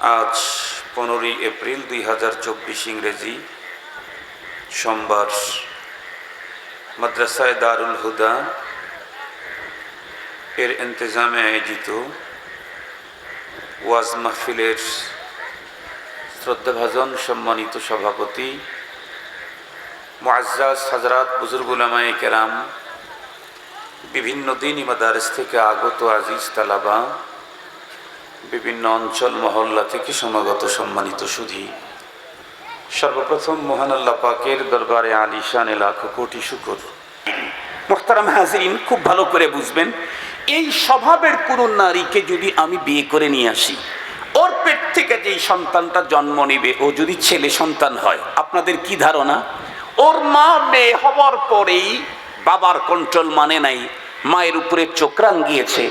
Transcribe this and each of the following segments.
আজ পনেরোই এপ্রিল দুই হাজার চব্বিশ ইংরেজি সোমবার। মাদ্রাসায় দারুল হুদা এর ইন্তজামে আয়োজিত ওয়াজ মাহফিলের শ্রদ্ধাভাজন সম্মানিত সভাপতি মুআজ্জাজ হাজরাত বুজুর্গুলামায়ে কেরাম, বিভিন্ন দিন ইমাদারেস থেকে আগত আজিজ তালাবা বিভিন্ন অঞ্চল মহল্লা থেকে সমাগত সম্মানিত সুধী। সর্বপ্রথম মহান আল্লাহ পাকের দরবারে আলিশানে লাখো কোটি শুকর। মোহতারাম হাজরিন, খুব ভালো করে বুঝবেন, এই স্বভাবের কোনো নারীকে যদি আমি বিয়ে করে নিয়ে আসি, ওর পেট থেকে যেই সন্তানটা জন্ম নেবে, ও যদি ছেলে সন্তান হয়, আপনাদের কি ধারণা? ওর মা মেয়ে হওয়ার পরেই বাবার কন্ট্রোল মানে নাই, মায়ের উপরে চোখ রাঙ্গিয়েছে,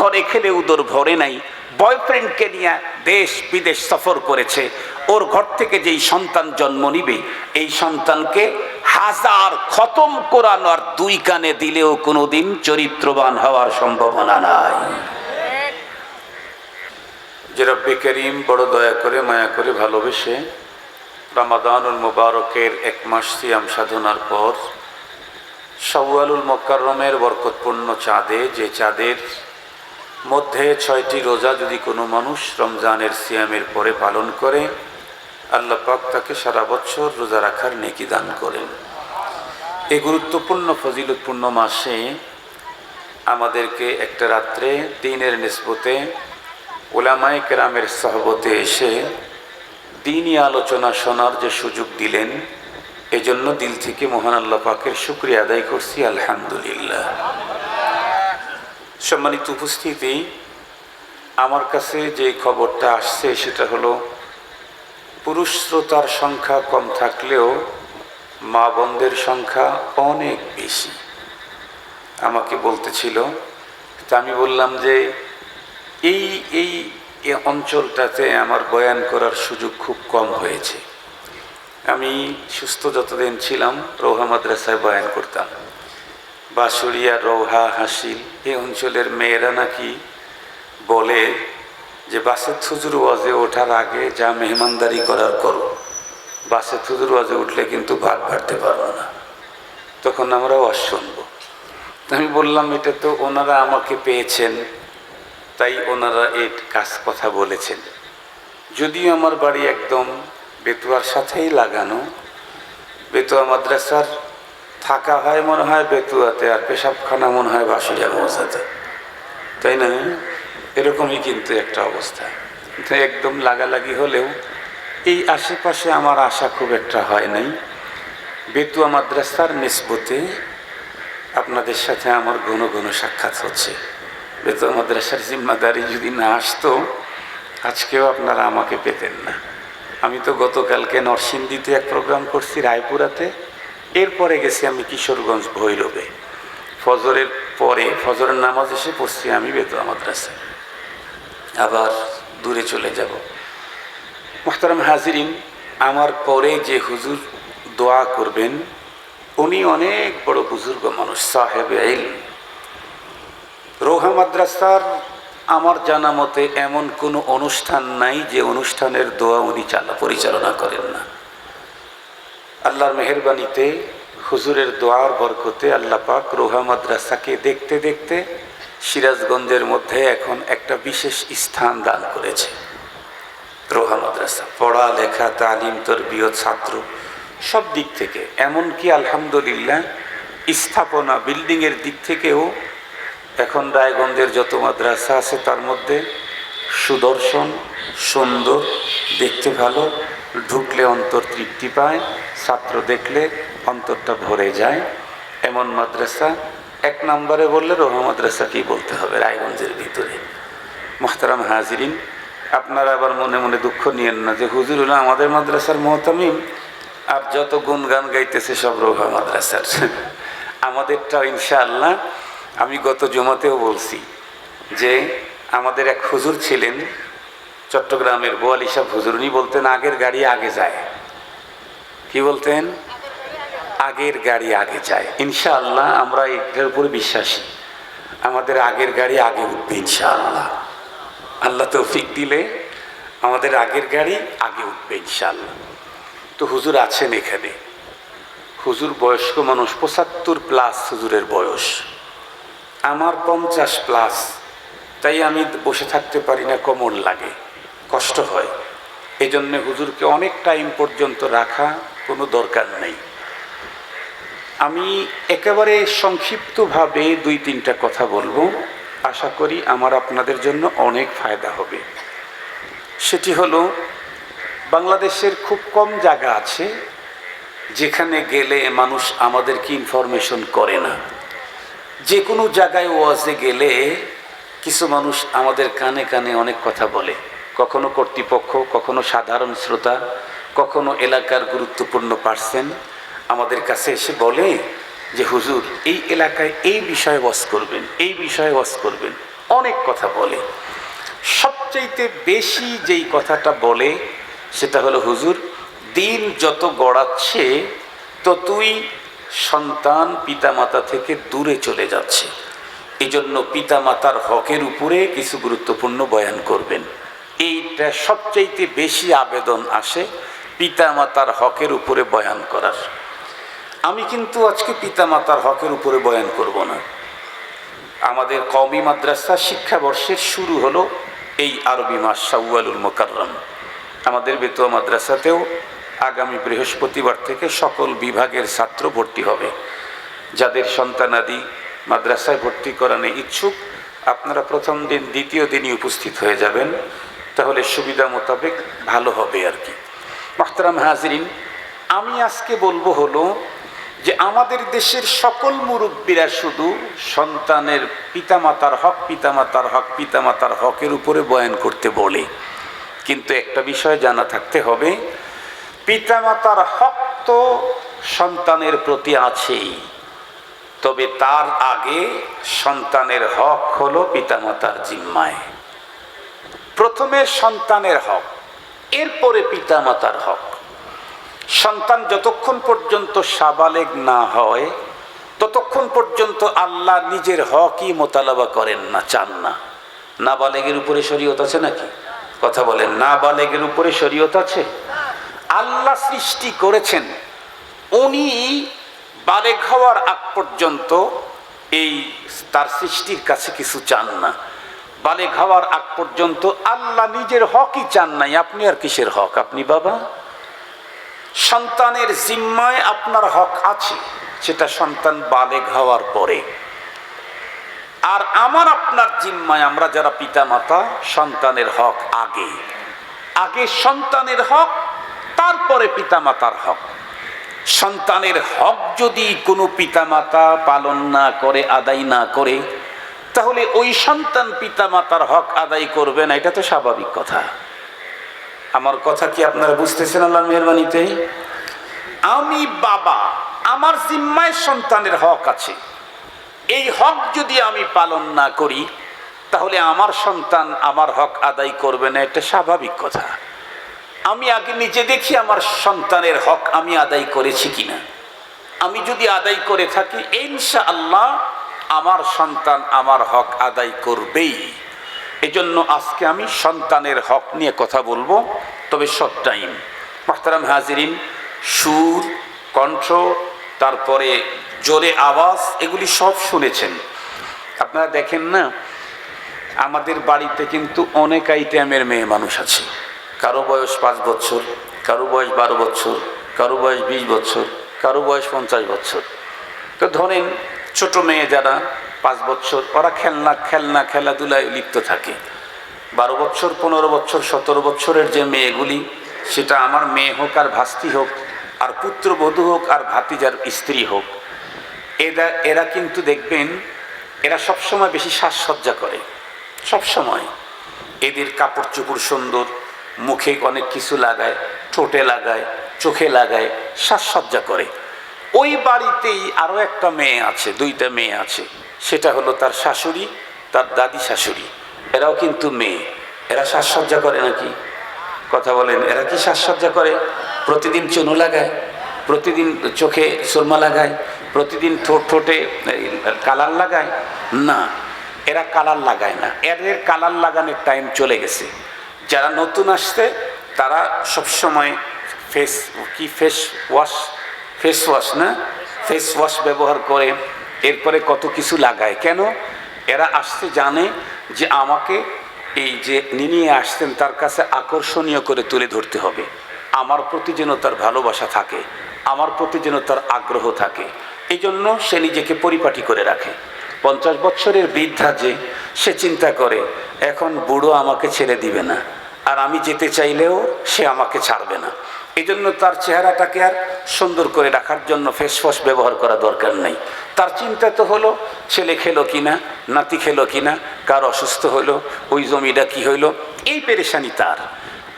ঘরে খেলে উদর ভরে নাই বয়ফ্রেন্ডকে নিয়ে দেশ বিদেশ সফর করেছে। ওর ঘর থেকে যেই সন্তান জন্ম নিবে, এই সন্তানকে হাজার খতম কোরআন আর দুই কানে দিলেও কোনোদিন চরিত্রবান হওয়ার সম্ভাবনা নাই। যে রব্বে করিম বড় দয়া করে, মায়া করে ভালোবেসে রামাদানুল মুবারকের এক মাস সিয়াম সাধনার পর শাওয়ালুল মোকাররমের বরকতপূর্ণ চাঁদে, যে চাঁদের মধ্যে ছয়টি রোজা যদি কোনো মানুষ রমজানের সিয়ামের পরে পালন করে, আল্লাহ পাক তাকে সারা বছর রোজা রাখার নেকি দান করেন। এই গুরুত্বপূর্ণ, ফজিলতপূর্ণ মাসে আমাদেরকে একটা রাত্রে দিনের নিসবতে ওলামায় কেরামের সহবতে এসে দিনই আলোচনা শোনার যে সুযোগ দিলেন, এজন্য দিল থেকে মহান আল্লাহ পাকের শুক্রিয়া আদায় করছি, আলহামদুলিল্লাহ। সম্মানিত উপস্থিতি, আমার কাছে যে খবরটা আসছে সেটা হলো, পুরুষ শ্রোতার সংখ্যা কম থাকলেও মা বোনদের সংখ্যা অনেক বেশি। আমাকে বলতেছিল, তা আমি বললাম যে, এই এই অঞ্চলটাতে আমার বয়ান করার সুযোগ খুব কম হয়েছে। আমি সুস্থ যতদিন ছিলাম, রৌহা মাদ্রাসায় বয়ান করতাম। বাঁশুড়িয়া রৌহা হাসিল। এই অঞ্চলের মেয়েরা নাকি বলে যে বাসের থুজুর ওয়াজে ওঠার আগে যা মেহমানদারি করার করো। বাসে থুজুর ওয়াজে উঠলে কিন্তু ভাত বাড়তে পারব না। তখন আমরা ওয়াজ শুনব আমি বললাম, এটা তো ওনারা আমাকে পেয়েছেন। তাই ওনারা এই কাজ কথা বলেছেন। যদিও আমার বাড়ি একদম বেতুয়ার সাথেই লাগানো, বেতুয়া মাদ্রাসার থাকা হয় মনে হয় বেতুয়াতে, আর পেশাবখানা মনে হয় বাসুরিয়া মৌজাতে। তাই না? এরকমই কিন্তু একটা অবস্থা। একদম লাগালাগি হলেও এই আশেপাশে আমার আশা খুব একটা হয় নাই। বেতুয়া মাদ্রাসার নিসবতে আপনাদের সাথে আমার ঘন ঘন সাক্ষাৎ হচ্ছে। বেতুয়া মাদ্রাসার জিম্মাদারি যদি না আসতো, আজকেও আপনারা আমাকে পেতেন না। আমি তো গতকালকে নরসিংদীতে এক প্রোগ্রাম করছি, রায়পুরাতে। এরপরে গেছি আমি কিশোরগঞ্জ ভৈরবে। ফজরের পরে, ফজরের নামাজ এসে পড়ছি আমি বেতুয়া মাদ্রাসায় আবার দূরে চলে যাব। মোহতারাম হাজিরিন, আমার পরে যে হুজুর দোয়া করবেন, উনি অনেক বড় বুজুর্গ মানুষ, সাহেব ইল রোহা মাদ্রাসার আমার জানা মতে এমন কোনো অনুষ্ঠান নাই যে অনুষ্ঠানের দোয়া উনি চালা পরিচালনা করেন না। আল্লাহর মেহরবানিতে, হুজুরের দোয়ার বরকতে আল্লাহ পাক রোহা মাদ্রাসাকে দেখতে দেখতে সিরাজগঞ্জের মধ্যে এখন একটা বিশেষ স্থান দান করেছে। রোহা মাদ্রাসা পড়া লেখা তালিম, তরবিয়ত, ছাত্র সব দিক থেকে। এমনকি আলহামদুলিল্লাহ স্থাপনা, বিল্ডিংয়ের দিক থেকেও এখন রায়গঞ্জের যত মাদ্রাসা আছে তার মধ্যে সুদর্শন, সুন্দর, দেখতে ভালো, ঢুকলে অন্তর তৃপ্তি পায়। ছাত্র দেখলে অন্তরটা ভরে যায়। এমন মাদ্রাসা, এক নম্বরে বললে রোহা মাদ্রাসা কি বলতে হবে রায়গঞ্জের ভিতরে। মোহতারাম হাজিরিন, আপনারা আবার মনে মনে দুঃখ নিয়েন না যে হুজুর হলো আমাদের মাদ্রাসার মহতামিম। আর যত গুণ গান গাইতেছে সব রোহা মাদ্রাসার। আমাদেরটাও ইনশাআল্লাহ, আমি গত জমাতেও বলছি যে আমাদের এক হুজুর ছিলেন, চট্টগ্রামের বোয়ালি সাহেব হুজুর, উনি বলতেন আগের গাড়ি আগে যায়। কি বলতেন? আগের গাড়ি আগে যায় ইনশাআল্লাহ আমরা এটার উপরে বিশ্বাসী। আমাদের আগের গাড়ি আগে উঠবে ইনশাআল্লাহ। আল্লাহ তৌফিক দিলে আমাদের আগের গাড়ি আগে উঠবে ইনশাল্লাহ তো হুজুর আছেন এখানে। হুজুর বয়স্ক মানুষ, পঁচাত্তর প্লাস হুজুরের বয়স। আমার পঞ্চাশ প্লাস। তাই আমি বসে থাকতে পারি না, কোমর লাগে। কষ্ট হয়। এই হুজুরকে অনেক টাইম পর্যন্ত রাখা কোনো দরকার নেই। আমি একেবারে সংক্ষিপ্তভাবে দুই তিনটা কথা বলব। আশা করি আমার আপনাদের জন্য অনেক ফায়দা হবে। সেটি হলো, বাংলাদেশের খুব কম জায়গা আছে যেখানে গেলে মানুষ আমাদেরকে ইনফরমেশন করে না। যে কোনো জায়গায় ওয়াজে গেলে কিছু মানুষ আমাদের কানে কানে অনেক কথা বলে। কখনো কর্তৃপক্ষ, কখনো সাধারণ শ্রোতা, কখনো এলাকার গুরুত্বপূর্ণ পার্সন আমাদের কাছে এসে বলে যে, হুজুর, এই এলাকায় এই বিষয়ে ওয়াজ করবেন, এই বিষয়ে ওয়াজ করবেন। অনেক কথা বলে। সবচাইতে বেশি যেই কথাটা বলে, সেটা হলো, হুজুর, দিন যত গড়াচ্ছে, ততই সন্তান পিতামাতা থেকে দূরে চলে যাচ্ছে। এজন্য জন্য পিতামাতার হকের উপরে কিছু গুরুত্বপূর্ণ বয়ান করবেন। এইটা সবচাইতে বেশি আবেদন আসে পিতামাতার হকের উপরে বয়ান করার। আমি কিন্তু আজকে পিতামাতার হকের উপরে বয়ান করব না। আমাদের কওমি মাদ্রাসা শিক্ষাবর্ষের শুরু হলো এই আরবি মাস শাওয়ালুল মোকাররম। আমাদের বেতুয়া মাদ্রাসাতেও আগামী বৃহস্পতিবার থেকে সকল বিভাগের ছাত্র ভর্তি হবে। যাদের সন্তানাদি মাদ্রাসায় ভর্তি করানো ইচ্ছুক, আপনারা প্রথম দিন, দ্বিতীয় দিনই উপস্থিত হয়ে যাবেন। তাহলে সুবিধা মোতাবেক ভালো হবে আর কি। মাহতারাম হাজরিন, আমি আজকে বলব হলো যে আমাদের দেশের সকল মুরব্বীরা শুধু সন্তানের পিতামাতার হক পিতামাতার হক, পিতামাতার হকের উপরে বয়ান করতে বলে। কিন্তু একটা বিষয় জানা থাকতে হবে, পিতামাতার হক তো সন্তানের প্রতি আছেই। তবে তার আগে সন্তানের হক হলো পিতামাতার জিম্মায়। প্রথমে সন্তানের হক, এরপরে পিতামাতার হক। সন্তান যতক্ষণ পর্যন্ত সাবালেগ না হয়, ততক্ষণ পর্যন্ত আল্লাহ নিজের হকই মোতালাবা করেন না, চান না। নাবালেগের উপরে শরীয়ত আছে নাকি? কথা বলেন, নাবালেগের উপরে শরীয়ত আছে? আল্লাহ সৃষ্টি করেছেন, উনি বালেগ হওয়ার আগ পর্যন্ত এই তার সৃষ্টির কাছে কিছু চান না। বালেগ হওয়ার আগ পর্যন্ত আল্লাহ নিজের হকই চান নাই। আপনি আর কিসের হক? আপনি বাবা, সন্তানের জিম্মায় আপনার হক আছে, সেটা সন্তান বালেগ হওয়ার পরে। আর আমার আপনার জিম্মায় আমরা যারা পিতা মাতা সন্তানের হক আগে। আগে সন্তানের হক, তারপরে পিতামাতার হক। সন্তানের হক যদি কোনো পিতামাতা পালন না করে, আদায় না করে তাহলে ওই সন্তান পিতা মাতার হক আদায় করবে না, এটা তো স্বাভাবিক কথা। আমার কথা কি আপনারা বুঝতেছেন আল্লাহ মেহরবানিতে? আমি বাবা, আমার জিম্মায় সন্তানের হক আছে। এই হক যদি আমি পালন না করি, তাহলে আমার সন্তান আমার হক আদায় করবে না, এটা স্বাভাবিক কথা। আমি আগে নিজে দেখি আমার সন্তানের হক আমি আদায় করেছি কিনা। আমি যদি আদায় করে থাকি ইনশা আল্লাহ আমার সন্তান আমার হক আদায় করবেই। এজন্য আজকে আমি সন্তানের হক নিয়ে কথা বলব, তবে সব টাইম মাহতারাম হাজিরিন, সুর, কণ্ঠ, তারপরে জোরে আওয়াজ, এগুলি সব শুনেছেন। আপনারা দেখেন না, আমাদের বাড়িতে কিন্তু অনেক আইটেমের মেয়ে মানুষ আছে। কারও বয়স পাঁচ বছর, কারও বয়স বারো বছর, কারও বয়স বিশ বছর, কারও বয়স পঞ্চাশ বছর। তো ধরেন ছোট মেয়ে যারা পাঁচ বছর, ওরা খেলনা খেলনা, খেলাধুলায় লিপ্ত থাকে। বারো বছর, পনেরো বছর, সতেরো বছরের যে মেয়েগুলি, সেটা আমার মেয়ে হোক আর ভাস্তি হোক, আর পুত্রবধূ হোক আর ভাতিজার স্ত্রী হোক, এরা এরা কিন্তু দেখবেন, এরা সবসময় বেশি সাজসজ্জা করে। সবসময়। এদের কাপড় চোপড় সুন্দর, মুখে অনেক কিছু লাগায়, ঠোঁটে লাগায়, চোখে লাগায়, সাজসজ্জা করে। ওই বাড়িতেই আরও একটা মেয়ে আছে, দুইটা মেয়ে আছে। সেটা হলো তার শাশুড়ি, তার দাদি শাশুড়ি। এরাও কিন্তু মেয়ে। এরা সাজসজ্জা করে নাকি? কথা বলেন, এরা কি সাজসজ্জা করে? প্রতিদিন চুনু লাগায়, প্রতিদিন চোখে সুরমা লাগায়, প্রতিদিন ঠোঁট ঠোঁটে কালার লাগায়? না, এরা কালার লাগায় না। এদের কালার লাগানোর টাইম চলে গেছে। যারা নতুন আসছে, তারা সবসময় ফেস কি ফেস ওয়াশ ফেস ওয়াশ না? ফেস ওয়াশ ব্যবহার করে, এরপরে কত কিছু লাগায়। কেন? এরা আসতে জানে যে আমাকে এই যে নিয়ে আসতেন তার কাছে আকর্ষণীয় করে তুলে ধরতে হবে। আমার প্রতি যেন তার ভালোবাসা থাকে, আমার প্রতি যেন তার আগ্রহ থাকে এই জন্য সে নিজেকে পরিপাটি করে রাখে। পঞ্চাশ বছরের বৃদ্ধা যে, সে চিন্তা করে, এখন বুড়ো আমাকে ছেড়ে দিবে না, আর আমি যেতে চাইলেও সে আমাকে ছাড়বে না। এই জন্য তার চেহারাটাকে আর সুন্দর করে রাখার জন্য ফেস ওয়াশ ব্যবহার করা দরকার নেই। তার চিন্তা তো হলো, ছেলে খেলো কিনা, নাতি খেলো কিনা, কার অসুস্থ হলো, ওই জমিটা কি হইল এই পেরেশানি তার।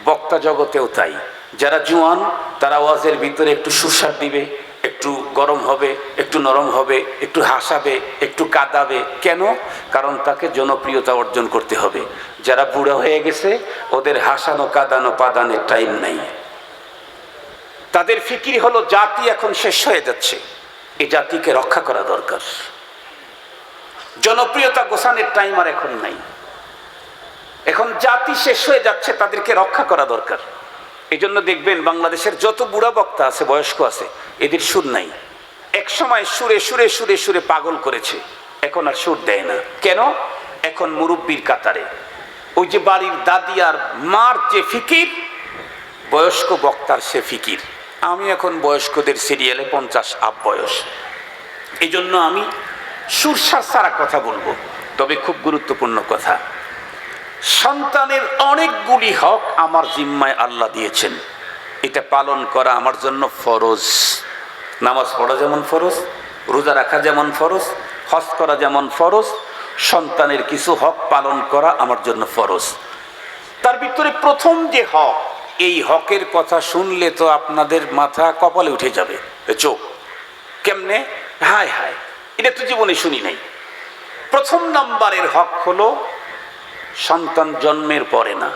বক্তা জগতেও তাই। যারা জুয়ান, তারা ওয়াজের ভিতরে একটু সুস্বাদ দিবে, একটু গরম হবে, একটু নরম হবে, একটু হাসাবে, একটু কাঁদাবে। কেন? কারণ তাকে জনপ্রিয়তা অর্জন করতে হবে। যারা বুড়ো হয়ে গেছে, ওদের হাসানো, কাঁদানো, পাদানের টাইম নাই। তাদের ফিকির হলো, জাতি এখন শেষ হয়ে যাচ্ছে। এই জাতিকে রক্ষা করা দরকার। জনপ্রিয়তা গোসানের টাইম আর এখন নাই। এখন জাতি শেষ হয়ে যাচ্ছে, তাদেরকে রক্ষা করা দরকার। এই জন্য দেখবেন, বাংলাদেশের যত বুড়া বক্তা আছে, বয়স্ক আছে, এদের সুর নাই। এক সময় সুরে সুরে সুরে সুরে পাগল করেছে। এখন আর সুর দেয় না। কেন? এখন মুরব্বীর কাতারে। ওই যে বাড়ির দাদি আর মার যে ফিকির, বয়স্ক বক্তার সে ফিকির। আমি এখন বয়স্কদের সিরিয়ালে পঞ্চাশ আপ বয়স। এই জন্য আমি সুরসার সারা কথা বলব, তবে খুব গুরুত্বপূর্ণ কথা। সন্তানের অনেকগুলি হক আমার জিম্মায় আল্লাহ দিয়েছেন। এটা পালন করা আমার জন্য ফরজ। নামাজ পড়া যেমন ফরজ, রোজা রাখা যেমন ফরজ, হজ করা যেমন ফরজ, সন্তানের কিছু হক পালন করা আমার জন্য ফরজ। তার ভিতরে প্রথম যে হক এই হকের কথা শুনলে তো আপনাদের মাথা কপালে উঠে যাবে। চোখ। কেমনে? হায় হায়। এটা তো জীবনে শুনি নাই। প্রথম নাম্বারের হক হলো, সন্তান জন্মের পরে না।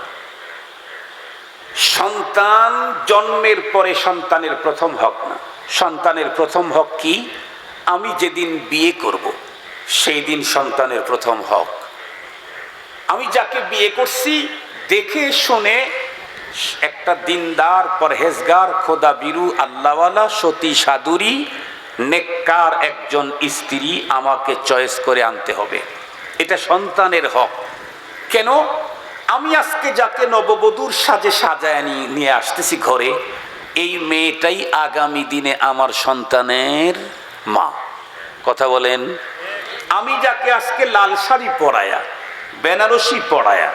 সন্তান জন্মের পরে সন্তানের প্রথম হক না। সন্তানের প্রথম হক কি? আমি যেদিন বিয়ে করব, সেই দিন সন্তানের প্রথম হক। আমি যাকে বিয়ে করছি, দেখে শুনে একটা দিনদার, পরহেজগার খোদা বিরু আল্লাহওয়ালা, সতী, সাধুরী, নেককার একজন স্ত্রী আমাকে চয়েস করে আনতে হবে। এটা সন্তানের হক। কেন? আমি আজকে যাকে নববধূর সাজে সাজায় নিয়ে আসতেছি ঘরে, এই মেয়েটাই আগামী দিনে আমার সন্তানের মা। কথা বলেন। আমি যাকে আজকে লাল শাড়ি পরায়া, বেনারসি পরায়া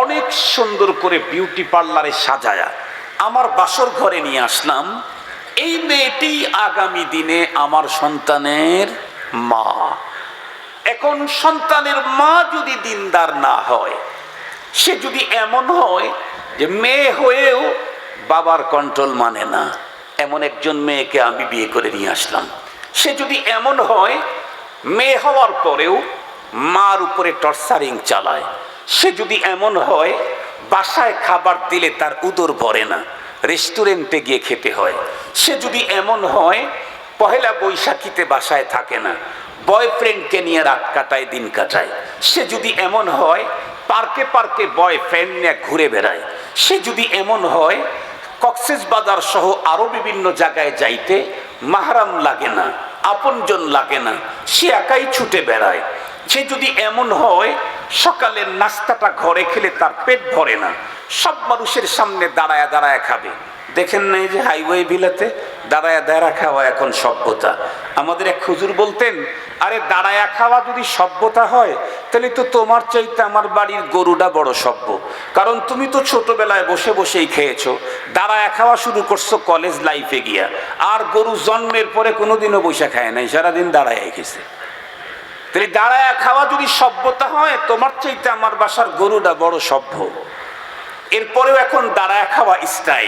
অনেক সুন্দর করে বিউটি পার্লারে সাজায়া আমার বাসর ঘরে নিয়ে আসলাম। এই মেয়েটি আগামী দিনে আমার সন্তানের মা। এখন সন্তানের মা যদি দিনদার না হয়, সে যদি এমন হয় যে মেয়ে হয়েও বাবার কন্ট্রোল মানে না, এমন একজন মেয়েকে আমি বিয়ে করে নিয়ে আসলাম। সে যদি এমন হয়, মেয়ে হওয়ার পরেও মার উপরে টর্চারিং চালায়। সে যদি এমন হয়, বাসায় খাবার দিলে তার উদর ভরে না, রেস্টুরেন্টে গিয়ে খেতে হয়। সে যদি এমন হয়, পহেলা বৈশাখীতে বাসায় থাকে না, বয়ফ্রেন্ডকে নিয়ে রাত কাটায়, দিন কাটায়। সে যদি এমন হয়, পার্কে পার্কে বয়ফ্রেন্ড নিয়ে ঘুরে বেড়ায়। সে যদি এমন হয়, কক্সেস বাজার সহ আরও বিভিন্ন জায়গায় যাইতে মাহারাম লাগে না, আপনজন লাগে না, সে একাই ছুটে বেড়ায়। সে যদি এমন হয় সকালের নাস্তাটা ঘরে খেলে তার পেট ভরে না। সব মানুষের সামনে দাঁড়ায় দাঁড়ায় খাবে। দেখেন নাই যে হাইওয়ে বিলাতে দাঁড়ায়া দাঁড়া খাওয়া এখন সভ্যতা। আমাদের এক খুজুর বলতেন, আরে দাঁড়ায়া খাওয়া যদি সভ্যতা হয়, তাহলে তো তোমার চাইতে আমার বাড়ির গরুটা বড় সভ্য। কারণ তুমি তো ছোটবেলায় বসে বসেই খেয়েছো। দাঁড়ায়া খাওয়া শুরু করছ কলেজ লাইফে গিয়া। আর গরু জন্মের পরে কোনোদিনও বসে খায় নাই, সারাদিন দাঁড়ায় গেছে। দাঁড়ায়া খাওয়া যদি সভ্যতা হয়, তোমার চাইতে আমার বাসার গরুটা বড় সভ্য। এরপরেও এখন দাঁড়ায় খাওয়া স্টাইল